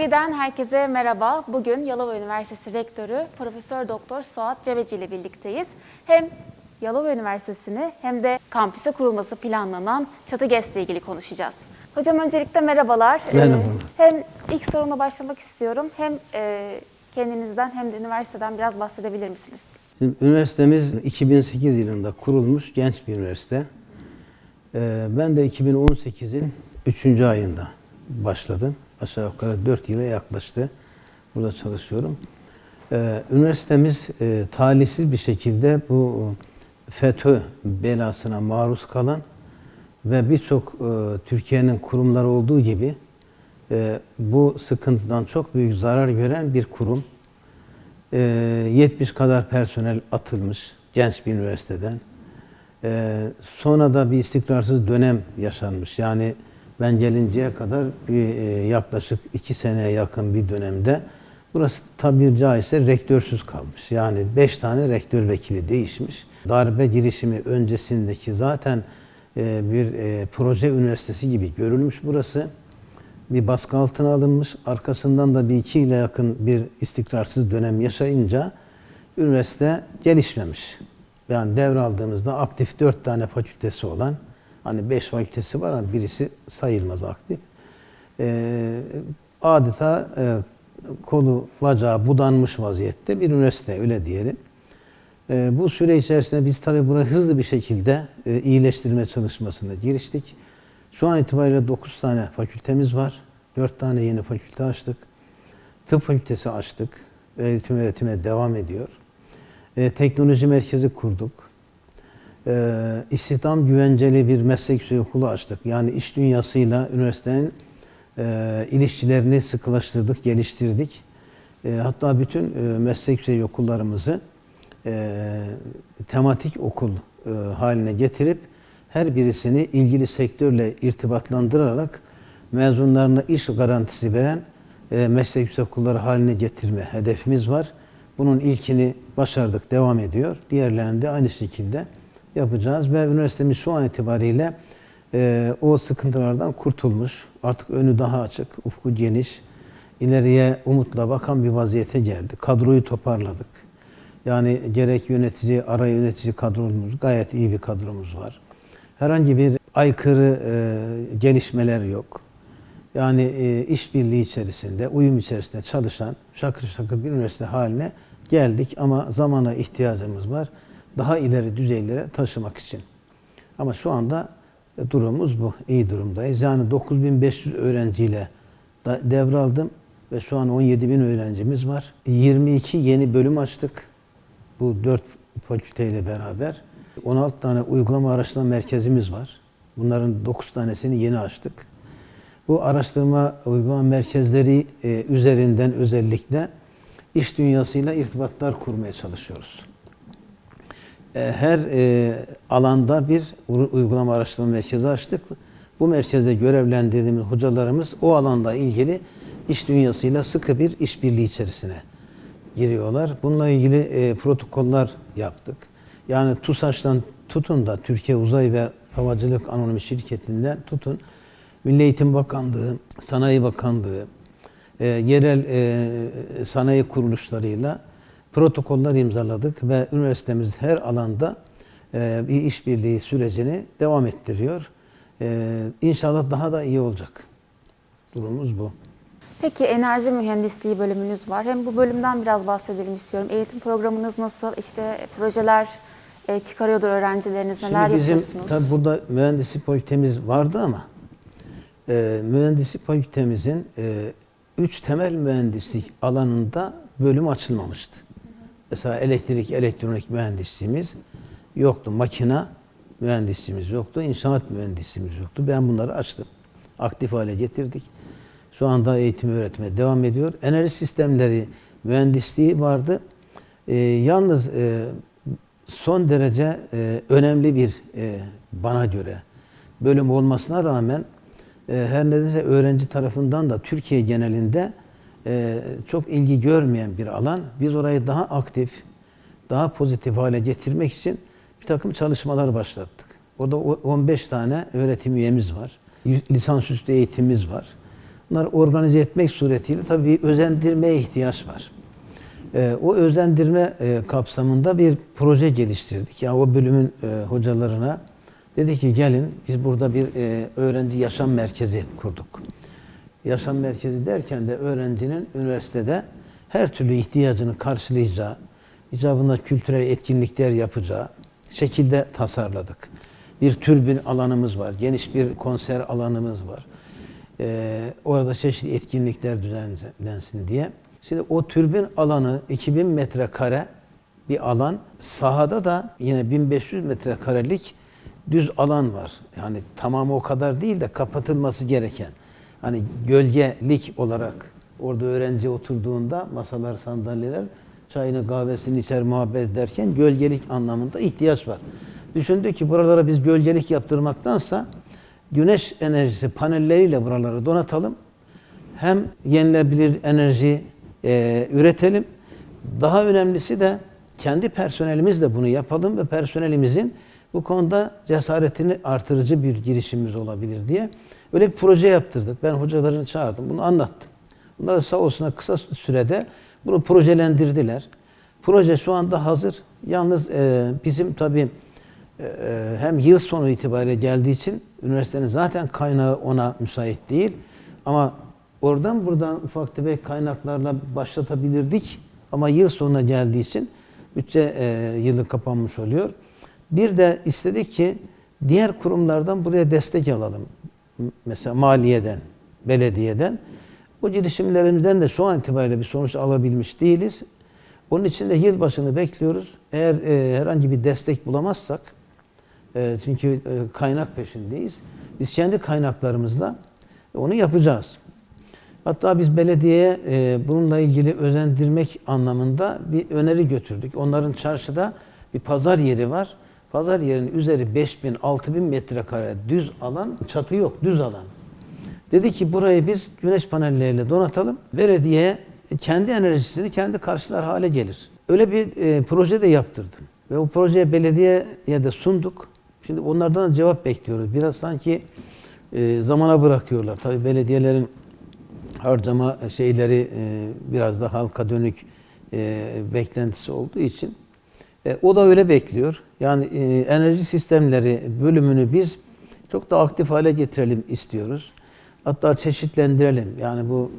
TV'den herkese merhaba. Bugün Yalova Üniversitesi Rektörü Profesör Doktor Suat Cebeci ile birlikteyiz. Hem Yalova Üniversitesi'ni hem de kampüse kurulması planlanan Çatı GES ile ilgili konuşacağız. Hocam öncelikle merhabalar. Ee, Merhaba. hem ilk sorumla başlamak istiyorum. Hem e, kendinizden hem de üniversiteden biraz bahsedebilir misiniz? Şimdi üniversitemiz 2008 yılında kurulmuş genç bir üniversite. Ee, ben de 2018'in 3. ayında başladım. Aşağı yukarı 4 yıla yaklaştı. Burada çalışıyorum. Ee, üniversitemiz e, talihsiz bir şekilde bu FETÖ belasına maruz kalan ve birçok e, Türkiye'nin kurumları olduğu gibi e, bu sıkıntıdan çok büyük zarar gören bir kurum. Ee, 70 kadar personel atılmış genç bir üniversiteden. Sonra da bir istikrarsız dönem yaşanmış. Yani ben gelinceye kadar bir e, yaklaşık iki seneye yakın bir dönemde burası tabiri caizse rektörsüz kalmış. Yani beş tane rektör vekili değişmiş. Darbe girişimi öncesindeki zaten e, bir e, proje üniversitesi gibi görülmüş burası bir baskı altına alınmış. Arkasından da bir iki yıla yakın bir istikrarsız dönem yaşayınca üniversite gelişmemiş. Yani devraldığımızda aktif dört tane fakültesi olan, hani beş fakültesi var ama birisi sayılmaz aktif. Ee, adeta e, kolu bacağı budanmış vaziyette bir üniversite öyle diyelim. Ee, bu süre içerisinde biz tabii bunu hızlı bir şekilde e, iyileştirme çalışmasına giriştik. Şu an itibariyle 9 tane fakültemiz var. 4 tane yeni fakülte açtık. Tıp fakültesi açtık. Eğitim öğretime devam ediyor. E, teknoloji merkezi kurduk. E, istihdam güvenceli bir meslek okulu açtık. Yani iş dünyasıyla üniversitenin e, ilişkilerini sıkılaştırdık, geliştirdik. E, hatta bütün e, meslek yüksek okullarımızı e, tematik okul e, haline getirip her birisini ilgili sektörle irtibatlandırarak mezunlarına iş garantisi veren e, meslek yüksek okulları haline getirme hedefimiz var. Bunun ilkini başardık, devam ediyor. Diğerlerini de aynı şekilde yapacağız ve üniversitemiz şu an itibariyle e, o sıkıntılardan kurtulmuş. Artık önü daha açık, ufku geniş, ileriye umutla bakan bir vaziyete geldi. Kadroyu toparladık. Yani gerek yönetici, ara yönetici kadromuz gayet iyi bir kadromuz var. Herhangi bir aykırı e, gelişmeler yok. Yani e, işbirliği içerisinde, uyum içerisinde çalışan şakır şakır bir üniversite haline geldik ama zamana ihtiyacımız var. Daha ileri düzeylere taşımak için. Ama şu anda e, durumumuz bu. İyi durumdayız. Yani 9500 öğrenciyle devraldım ve şu an 17.000 öğrencimiz var. 22 yeni bölüm açtık. Bu 4 fakülteyle beraber. 16 tane uygulama araştırma merkezimiz var. Bunların 9 tanesini yeni açtık. Bu araştırma uygulama merkezleri e, üzerinden özellikle iş dünyasıyla irtibatlar kurmaya çalışıyoruz. E, her e, alanda bir uygulama araştırma merkezi açtık. Bu merkezde görevlendirdiğimiz hocalarımız o alanda ilgili iş dünyasıyla sıkı bir işbirliği içerisine giriyorlar. Bununla ilgili e, protokoller yaptık. Yani TUSAŞ'tan tutun da Türkiye Uzay ve Havacılık Anonim Şirketi'nden tutun Milli Eğitim Bakanlığı, Sanayi Bakanlığı, e, yerel e, sanayi kuruluşlarıyla protokoller imzaladık ve üniversitemiz her alanda e, bir işbirliği sürecini devam ettiriyor. E, inşallah daha da iyi olacak. Durumumuz bu. Peki enerji mühendisliği bölümünüz var. Hem bu bölümden biraz bahsedelim istiyorum. Eğitim programınız nasıl? İşte projeler e, çıkarıyordur öğrencileriniz. Neler Şimdi bizim yapıyorsunuz? tabi burada mühendislik fakültemiz vardı ama e, mühendislik fakültemizin e, üç temel mühendislik alanında bölüm açılmamıştı. Mesela elektrik, elektronik mühendisliğimiz yoktu. Makina mühendisliğimiz yoktu. inşaat mühendisliğimiz yoktu. Ben bunları açtım. Aktif hale getirdik. Şu anda eğitim öğretime devam ediyor. Enerji sistemleri mühendisliği vardı. E, yalnız e, son derece e, önemli bir e, bana göre bölüm olmasına rağmen e, her nedense öğrenci tarafından da Türkiye genelinde e, çok ilgi görmeyen bir alan. Biz orayı daha aktif, daha pozitif hale getirmek için bir takım çalışmalar başlattık. Orada o- 15 tane öğretim üyemiz var. Lisansüstü eğitimimiz var. bunları organize etmek suretiyle tabii özendirmeye ihtiyaç var. Ee, o özendirme e, kapsamında bir proje geliştirdik. Yani o bölümün e, hocalarına dedi ki gelin biz burada bir e, öğrenci yaşam merkezi kurduk. Yaşam merkezi derken de öğrencinin üniversitede her türlü ihtiyacını karşılayacağı, icabında kültürel etkinlikler yapacağı şekilde tasarladık. Bir türbün alanımız var, geniş bir konser alanımız var. Ee, orada çeşitli etkinlikler düzenlensin diye. Şimdi o türbün alanı 2000 metrekare bir alan. Sahada da yine 1500 metrekarelik düz alan var. Yani tamamı o kadar değil de kapatılması gereken. Hani gölgelik olarak orada öğrenci oturduğunda masalar, sandalyeler çayını kahvesini içer muhabbet ederken gölgelik anlamında ihtiyaç var. Düşündük ki buralara biz gölgelik yaptırmaktansa güneş enerjisi panelleriyle buraları donatalım. Hem yenilebilir enerji e, üretelim. Daha önemlisi de kendi personelimizle bunu yapalım ve personelimizin bu konuda cesaretini artırıcı bir girişimimiz olabilir diye öyle bir proje yaptırdık. Ben hocalarını çağırdım, bunu anlattım. Bunlar da sağ olsunlar kısa sürede bunu projelendirdiler. Proje şu anda hazır. Yalnız e, bizim tabii e, hem yıl sonu itibariyle geldiği için üniversitenin zaten kaynağı ona müsait değil. Ama oradan buradan ufak tefek kaynaklarla başlatabilirdik. Ama yıl sonuna geldiği için bütçe e, yılı kapanmış oluyor. Bir de istedik ki diğer kurumlardan buraya destek alalım. Mesela maliyeden, belediyeden. O girişimlerimizden de şu itibariyle bir sonuç alabilmiş değiliz. Onun için de yılbaşını bekliyoruz. Eğer e, herhangi bir destek bulamazsak, e, çünkü e, kaynak peşindeyiz. Biz kendi kaynaklarımızla onu yapacağız. Hatta biz belediyeye e, bununla ilgili özendirmek anlamında bir öneri götürdük. Onların çarşıda bir pazar yeri var. Pazar yerinin üzeri 5000 6000 metrekare düz alan, çatı yok, düz alan. Dedi ki burayı biz güneş panelleriyle donatalım. Belediye kendi enerjisini kendi karşılar hale gelir. Öyle bir e, proje de yaptırdım. Ve o projeye belediyeye de sunduk. Şimdi onlardan da cevap bekliyoruz. Biraz sanki e, zamana bırakıyorlar. Tabii belediyelerin harcama şeyleri e, biraz da halka dönük e, beklentisi olduğu için e, o da öyle bekliyor. Yani e, enerji sistemleri bölümünü biz çok da aktif hale getirelim istiyoruz. Hatta çeşitlendirelim. Yani bu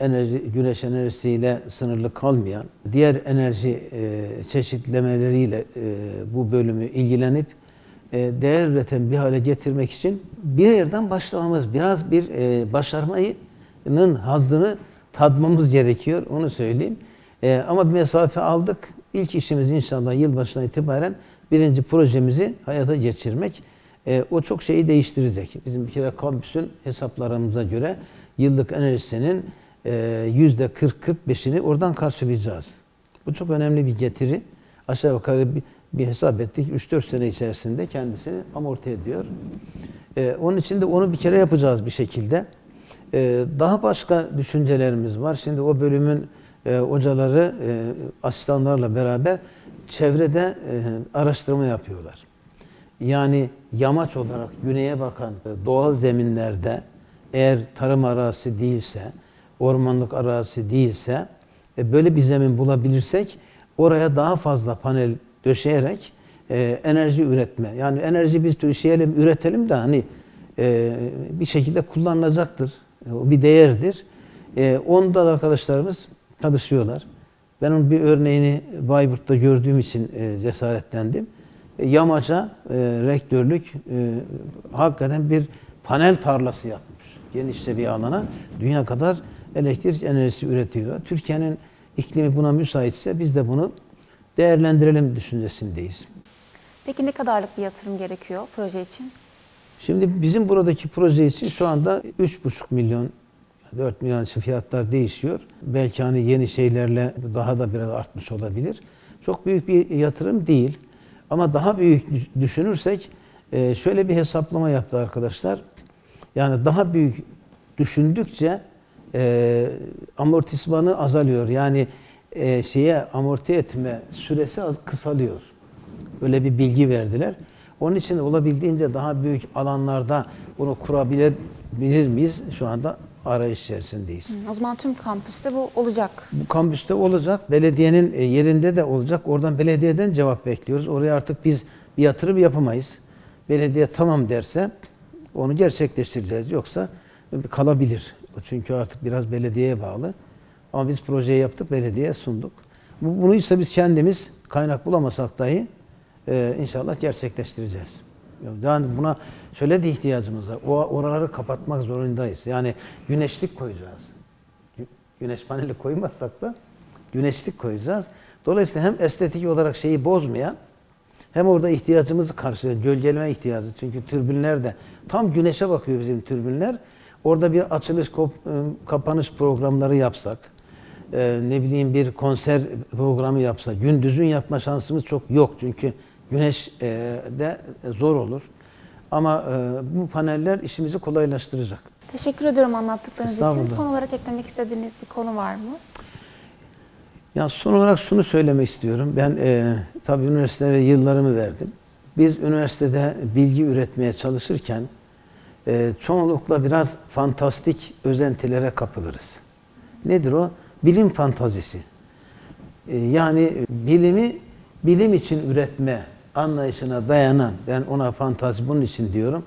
enerji, güneş enerjisiyle sınırlı kalmayan diğer enerji e, çeşitlemeleriyle e, bu bölümü ilgilenip e, değer üreten bir hale getirmek için bir yerden başlamamız, biraz bir e, başarmayının hazzını tadmamız gerekiyor. Onu söyleyeyim. Ama bir mesafe aldık. İlk işimiz inşallah yılbaşına itibaren birinci projemizi hayata geçirmek. E, o çok şeyi değiştirecek. Bizim bir kere kampüsün hesaplarımıza göre yıllık enerjisinin e, yüzde 40-45'ini oradan karşılayacağız. Bu çok önemli bir getiri. Aşağı yukarı bir, bir hesap ettik. 3-4 sene içerisinde kendisini amorti ediyor. E, onun için de onu bir kere yapacağız bir şekilde. E, daha başka düşüncelerimiz var. Şimdi o bölümün e, hocaları e, asistanlarla beraber çevrede e, araştırma yapıyorlar. Yani yamaç olarak güneye bakan e, doğal zeminlerde eğer tarım arazisi değilse, ormanlık arazisi değilse e, böyle bir zemin bulabilirsek oraya daha fazla panel döşeyerek enerji üretme. Yani enerji biz döşeyelim, üretelim de hani bir şekilde kullanılacaktır. O bir değerdir. E, onda da arkadaşlarımız çalışıyorlar. Ben onun bir örneğini Bayburt'ta gördüğüm için e, cesaretlendim. E, Yamaca e, rektörlük e, hakikaten bir panel tarlası yapmış. Genişçe bir alana dünya kadar elektrik enerjisi üretiyor. Türkiye'nin iklimi buna müsaitse biz de bunu değerlendirelim düşüncesindeyiz. Peki ne kadarlık bir yatırım gerekiyor proje için? Şimdi bizim buradaki proje için şu anda 3,5 milyon 4 milyon için fiyatlar değişiyor. Belki hani yeni şeylerle daha da biraz artmış olabilir. Çok büyük bir yatırım değil. Ama daha büyük düşünürsek e, şöyle bir hesaplama yaptı arkadaşlar. Yani daha büyük düşündükçe e, amortismanı azalıyor. Yani e, şeye amorti etme süresi kısalıyor. Öyle bir bilgi verdiler. Onun için olabildiğince daha büyük alanlarda bunu kurabilir bilir miyiz? Şu anda arayış içerisindeyiz. O zaman tüm kampüste bu olacak. Bu kampüste olacak, belediyenin e, yerinde de olacak. Oradan belediyeden cevap bekliyoruz. Oraya artık biz bir yatırım yapamayız. Belediye tamam derse onu gerçekleştireceğiz. Yoksa kalabilir. Çünkü artık biraz belediyeye bağlı. Ama biz projeyi yaptık, belediyeye sunduk. Bu- Bunu ise biz kendimiz kaynak bulamasak dahi e, inşallah gerçekleştireceğiz. Yani buna şöyle de ihtiyacımız var. O oraları kapatmak zorundayız. Yani güneşlik koyacağız. Gü- Güneş paneli koymazsak da güneşlik koyacağız. Dolayısıyla hem estetik olarak şeyi bozmayan hem orada ihtiyacımızı karşılayan gölgeleme ihtiyacı. Çünkü türbinler de tam güneşe bakıyor bizim türbinler. Orada bir açılış, ıı, kapanış programları yapsak, e, ne bileyim bir konser programı yapsak, gündüzün yapma şansımız çok yok. Çünkü güneş e, de zor olur. Ama e, bu paneller işimizi kolaylaştıracak. Teşekkür ediyorum anlattıklarınız için. Son olarak eklemek istediğiniz bir konu var mı? Ya son olarak şunu söylemek istiyorum. Ben e, tabii üniversitelere yıllarımı verdim. Biz üniversitede bilgi üretmeye çalışırken e, çoğunlukla biraz fantastik özentilere kapılırız. Nedir o? Bilim fantazisi. E, yani bilimi bilim için üretme anlayışına dayanan, ben ona fantazi bunun için diyorum.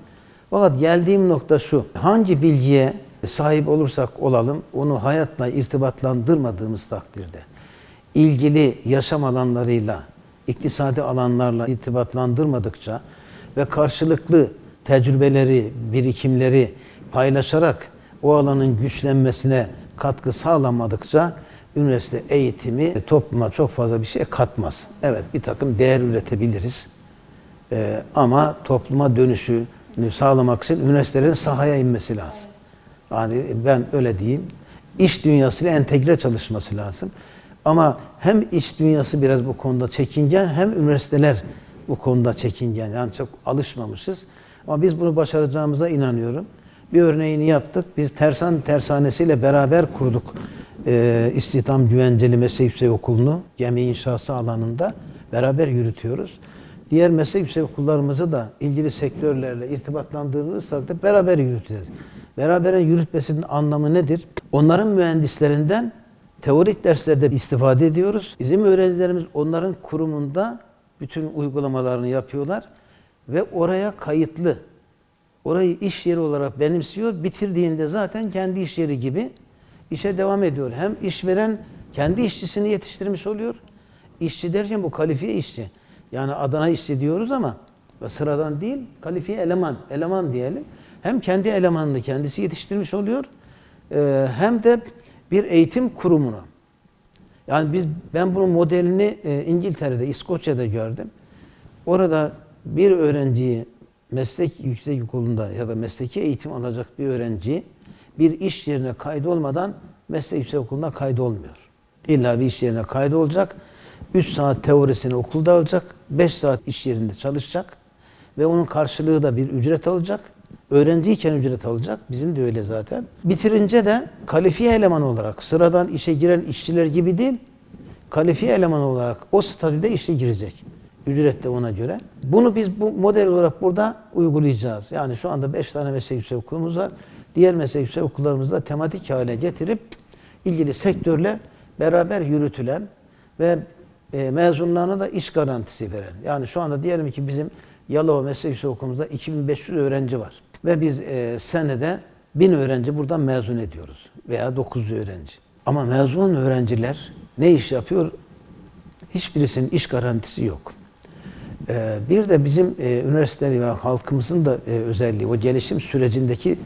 Fakat geldiğim nokta şu, hangi bilgiye sahip olursak olalım, onu hayatla irtibatlandırmadığımız takdirde, ilgili yaşam alanlarıyla, iktisadi alanlarla irtibatlandırmadıkça ve karşılıklı tecrübeleri, birikimleri paylaşarak o alanın güçlenmesine katkı sağlamadıkça üniversite eğitimi topluma çok fazla bir şey katmaz. Evet bir takım değer üretebiliriz. Ee, ama topluma dönüşünü sağlamak için üniversitelerin sahaya inmesi lazım. Yani ben öyle diyeyim. İş dünyasıyla entegre çalışması lazım. Ama hem iş dünyası biraz bu konuda çekingen hem üniversiteler bu konuda çekingen. Yani çok alışmamışız. Ama biz bunu başaracağımıza inanıyorum. Bir örneğini yaptık. Biz Tersan Tersanesi'yle beraber kurduk. Ee, İstihdam Güvenceli Meslek Yüksek Okulu'nu gemi inşası alanında beraber yürütüyoruz. Diğer meslek yüksek okullarımızı da ilgili sektörlerle irtibatlandırırsak da beraber yürüteceğiz. Beraber yürütmesinin anlamı nedir? Onların mühendislerinden teorik derslerde istifade ediyoruz. Bizim öğrencilerimiz onların kurumunda bütün uygulamalarını yapıyorlar ve oraya kayıtlı. Orayı iş yeri olarak benimsiyor. Bitirdiğinde zaten kendi iş yeri gibi işe devam ediyor. Hem işveren kendi işçisini yetiştirmiş oluyor. İşçi derken bu kalifiye işçi. Yani Adana işçi diyoruz ama sıradan değil, kalifiye eleman, eleman diyelim. Hem kendi elemanını kendisi yetiştirmiş oluyor, e, hem de bir eğitim kurumunu. Yani biz ben bunun modelini e, İngiltere'de, İskoçya'da gördüm. Orada bir öğrenciyi meslek yüksek okulunda ya da mesleki eğitim alacak bir öğrenci bir iş yerine kaydolmadan meslek yüksek okuluna kaydolmuyor. İlla bir iş yerine kaydolacak. 3 saat teorisini okulda alacak. 5 saat iş yerinde çalışacak. Ve onun karşılığı da bir ücret alacak. Öğrenciyken ücret alacak. Bizim de öyle zaten. Bitirince de kalifiye eleman olarak sıradan işe giren işçiler gibi değil, kalifiye eleman olarak o statüde işe girecek. Ücret de ona göre. Bunu biz bu model olarak burada uygulayacağız. Yani şu anda 5 tane meslek yüksek okulumuz var. Diğer meslek yüksek okullarımızda tematik hale getirip ilgili sektörle beraber yürütülen ve e, mezunlarına da iş garantisi veren. Yani şu anda diyelim ki bizim Yalova Meslek Yüksek Okulumuzda 2500 öğrenci var. Ve biz e, senede 1000 öğrenci buradan mezun ediyoruz. Veya 900 öğrenci. Ama mezun öğrenciler ne iş yapıyor? Hiçbirisinin iş garantisi yok. Ee, Bir de bizim e, üniversiteli ve halkımızın da e, özelliği o gelişim sürecindeki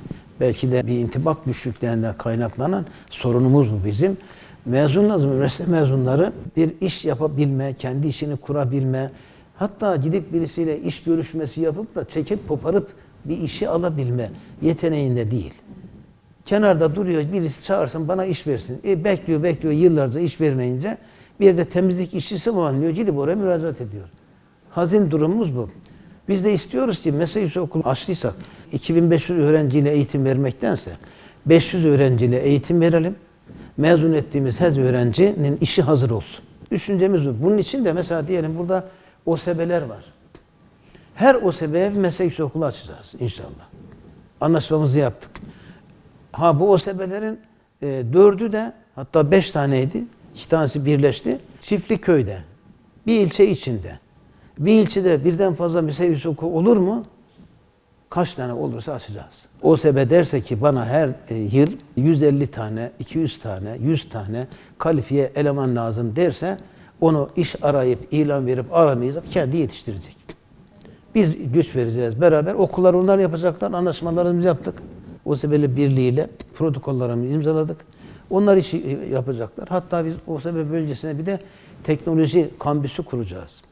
belki de bir intibak güçlüklerinden kaynaklanan sorunumuz bu bizim. Mezunlarımız, üniversite mezunları bir iş yapabilme, kendi işini kurabilme, hatta gidip birisiyle iş görüşmesi yapıp da çekip koparıp bir işi alabilme yeteneğinde değil. Kenarda duruyor birisi çağırsın bana iş versin. E bekliyor bekliyor yıllarca iş vermeyince bir de temizlik işçisi mi anlıyor gidip oraya müracaat ediyor. Hazin durumumuz bu. Biz de istiyoruz ki meslek yüksek okulu açtıysak 2500 öğrenciyle eğitim vermektense 500 öğrenciyle eğitim verelim. Mezun ettiğimiz her öğrencinin işi hazır olsun. Düşüncemiz bu. Bunun için de mesela diyelim burada OSB'ler var. Her OSB'ye meslek yüksek okulu açacağız inşallah. Anlaşmamızı yaptık. Ha bu OSB'lerin e, dördü de hatta beş taneydi. İki tanesi birleşti. Çiftlik köyde. Bir ilçe içinde. Bir ilçede birden fazla mesai okulu olur mu? Kaç tane olursa açacağız. OSB derse ki bana her e, yıl 150 tane, 200 tane, 100 tane kalifiye eleman lazım derse onu iş arayıp ilan verip aramayacak, kendi yetiştirecek. Biz güç vereceğiz beraber. Okullar onlar yapacaklar. Anlaşmalarımızı yaptık. OSB'li birliğiyle protokollerimizi imzaladık. Onlar işi e, yapacaklar. Hatta biz OSB bölgesine bir de teknoloji kampüsü kuracağız.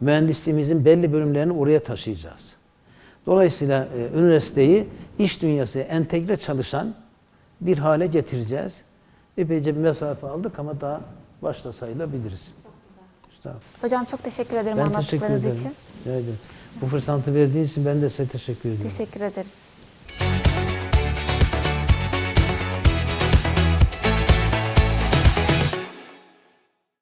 Mühendisliğimizin belli bölümlerini oraya taşıyacağız. Dolayısıyla e, üniversiteyi iş dünyasına entegre çalışan bir hale getireceğiz. Epeyce bir mesafe aldık ama daha başta sayılabiliriz. Estağfurullah. Hocam çok teşekkür ederim Ben teşekkür anlattıklarınız ederim. için. Rica ederim. Bu fırsatı verdiğiniz için ben de size teşekkür ediyorum. Teşekkür ederiz.